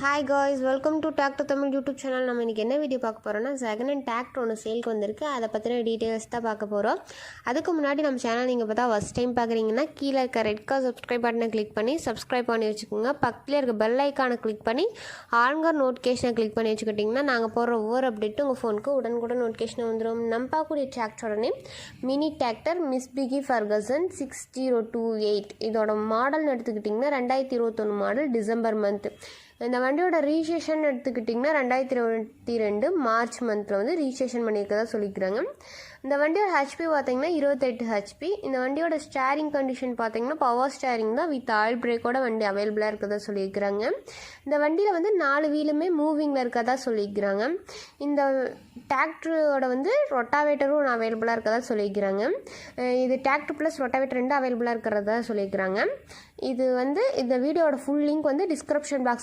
Hi guys welcome to doctor Tamil YouTube channel நம்ம இன்றைக்கி என்ன வீடியோ பார்க்க போகிறோம்னா செகண்ட் ஹேண்ட் டிராக்டர் ஒன்று சேல்க்கு வந்திருக்கு. அதை பற்றின டீட்டெயில்ஸ் தான் பார்க்க போகிறோம் அதுக்கு முன்னாடி நம்ம சேனல் நீங்கள் பார்த்தா ஃபஸ்ட் டைம் பார்க்குறீங்கன்னா கீழே இருக்க ரெட் கலர் சப்ஸ்கிரைப் பட்டனை கிளிக் பண்ணி சப்ஸ்கிரைப் பண்ணி வச்சுக்கோங்க. பக்கத்தில் இருக்க பெல் ஐக்கானை கிளிக் பண்ணி ஆன்கர் நோட்டிஃபிகேஷனை கிளிக் பண்ணி வச்சுக்கிட்டிங்கன்னா நாங்கள் போடுற ஒவ்வொரு அப்டேட்டும் உங்கள் ஃபோனுக்கு உடனுக்குடன் நோட்டிஃபிகேஷன் வந்துடும் நம்ம பார்க்கக்கூடிய டிராக்டரோட name mini tractor Massey Ferguson six zero two eight இதோட மாடல்னு எடுத்துக்கிட்டிங்கன்னா ரெண்டாயிரத்தி இருபத்தொன்று மாடல் டிசம்பர் மந்த் இந்த வண்டியோட ரீசேஷன் எடுத்துக்கிட்டிங்கன்னா ரெண்டாயிரத்தி இருபத்தி ரெண்டு மார்ச் மந்தில் வந்து ரீசேஷன் பண்ணியிருக்கதா சொல்லிக்கிறாங்க. இந்த வண்டியோட ஹெச்பி பார்த்தீங்கன்னா இருபத்தெட்டு ஹெச்பி இந்த வண்டியோட ஸ்டேரிங் கண்டிஷன் பார்த்தீங்கன்னா பவர் ஸ்டேரிங் தான் வித் ஆயில் பிரேக்கோட வண்டி அவைலபிளாக இருக்கதா சொல்லியிருக்கிறாங்க. இந்த வண்டியில் வந்து நாலு வீலுமே மூவிங்கில் இருக்கதா சொல்லியிருக்கிறாங்க இந்த டிராக்டரோட வந்து ரொட்டாவேட்டரும் அவைலபிளாக இருக்கதா சொல்லியிருக்கிறாங்க இது டிராக்டர் ப்ளஸ் ரொட்டாவேட்டர் ரெண்டு அவைலபிளாக இருக்கிறதா சொல்லியிருக்கிறாங்க இது வந்து இந்த வீடியோட ஃபுல் லிங்க் வந்து டிஸ்கிரிப்ஷன் பாக்ஸ்